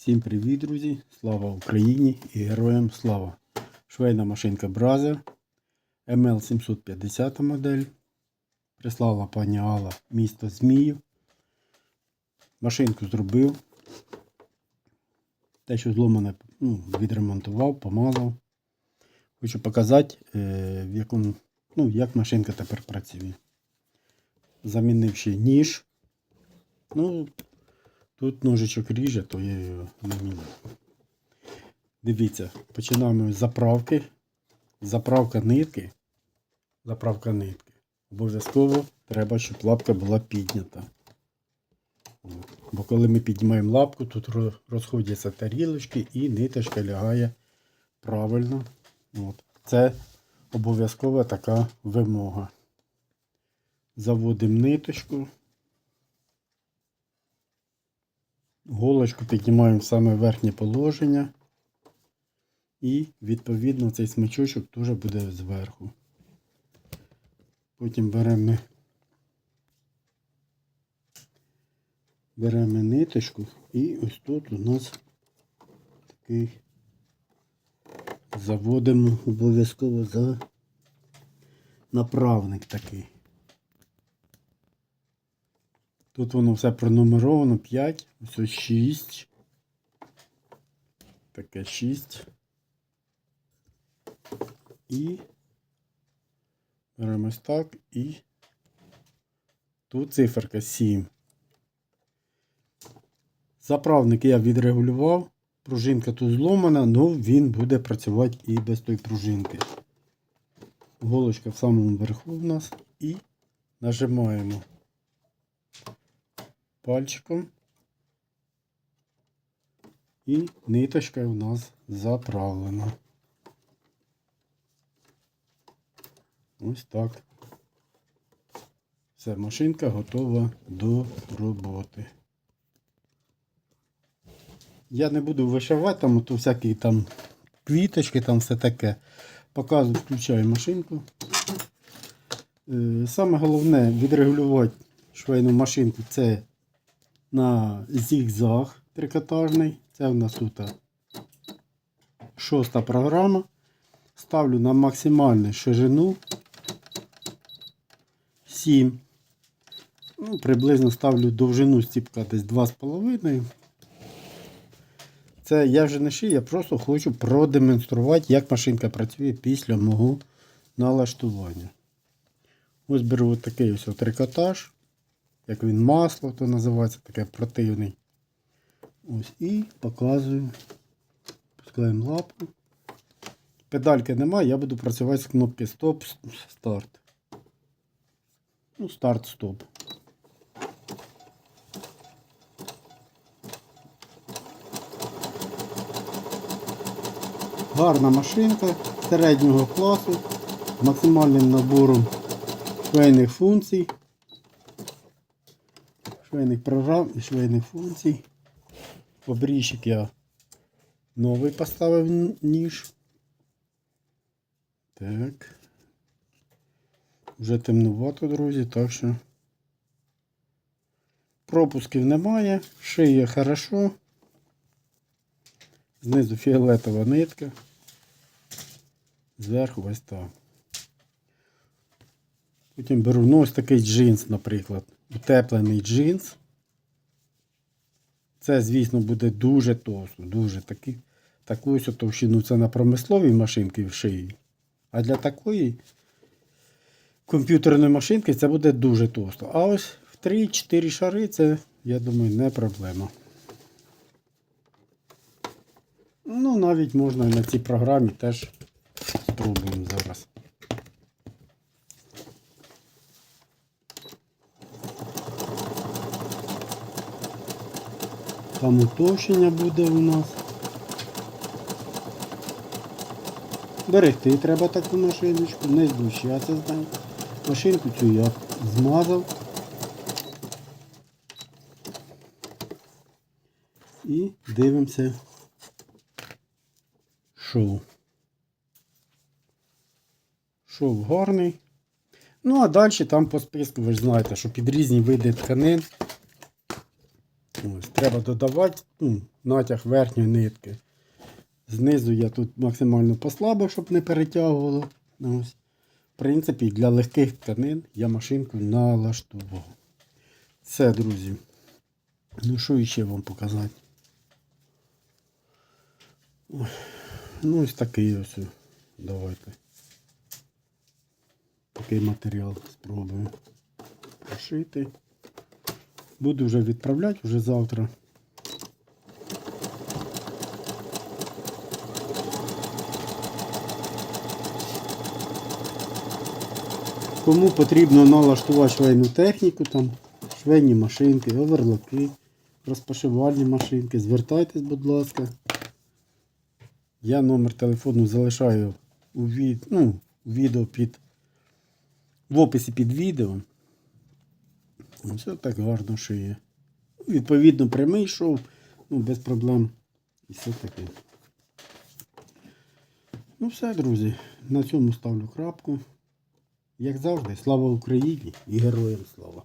Всім привіт, друзі! Слава Україні і героям слава! Швейна машинка Бразер ML750 модель. Прислала пані Алла місто Зміїв. Машинку зробив. Те, що зломане, ну, відремонтував, помазав. Хочу показати, е, в якому, ну, як машинка тепер працює. Замінивши ніж. Ну, Тут ножичок ріже, то я його не міняю. Дивіться, починаємо з заправки. Заправка нитки. Заправка нитки. Обов'язково треба, щоб лапка була піднята. Бо коли ми піднімаємо лапку, тут розходяться тарілочки і ниточка лягає правильно. От. Це обов'язкова така вимога. Заводимо ниточку. Голочку піднімаємо в саме верхнє положення. І, відповідно, цей смичочок теж буде зверху. Потім беремо, беремо ниточку і ось тут у нас такий заводимо обов'язково за направник такий. Тут воно все пронумеровано 5, ось ось 6. Таке 6. І беремо так і тут циферка 7. Заправник я відрегулював. Пружинка тут зломана, але він буде працювати і без тої пружинки. Голочка в самому верху в нас і нажимаємо пальчиком. І ниточка у нас заправлена. Ось так. Все, машинка готова до роботи. Я не буду вишивати там, то всякі там квіточки, там все таке. Показую, включаю машинку. Е, Саме головне відрегулювати швейну машинку це на зігзаг трикотажний. Це в нас тут шоста програма. Ставлю на максимальну ширину 7. Ну, приблизно ставлю довжину стіпка десь 2,5. Це я вже не шию, я просто хочу продемонструвати, як машинка працює після мого налаштування. Ось беру ось такий ось трикотаж як він масло, то називається таке противний. Ось і показую. Пускаємо лапку. Педальки немає, я буду працювати з кнопки стоп, старт. Ну, старт, стоп. Гарна машинка середнього класу з максимальним набором швейних функцій швейних програм і швейних функцій. Обріжчик я новий поставив ніж. Так. Вже темнувато, друзі, так що пропусків немає, шиє хорошо. Знизу фіолетова нитка. Зверху ось так. Потім беру ну, ось такий джинс, наприклад. Утеплений джинс. Це, звісно, буде дуже товсто, дуже такі, таку ось товщину. Це на промисловій машинці в шиї. А для такої комп'ютерної машинки це буде дуже товсто. А ось в 3-4 шари це, я думаю, не проблема. Ну, навіть можна на цій програмі теж Там утовщення буде у нас. Берегти треба таку машиночку, не знущатися з нею. Машинку цю я змазав. І дивимося шов. Шов гарний. Ну, а далі там по списку ви ж знаєте, що під різні види тканин. Треба додавати ну, натяг верхньої нитки. Знизу я тут максимально послабив, щоб не перетягувало. Ось. В принципі, для легких тканин я машинку налаштував. Все, друзі. Ну, що ще вам показати? Ой, Ну, ось такий ось. Давайте. Такий матеріал спробую пошити. Буду вже відправляти вже завтра. Кому потрібно налаштувати швейну техніку, там швейні машинки, оверлоки, розпашивальні машинки, звертайтесь, будь ласка. Я номер телефону залишаю у, від, ну, відео під в описі під відео. Все так гарно шиє. Відповідно, прямий шов, ну, без проблем. І все таке. Ну все, друзі. На цьому ставлю крапку. Як завжди, слава Україні і героям слава!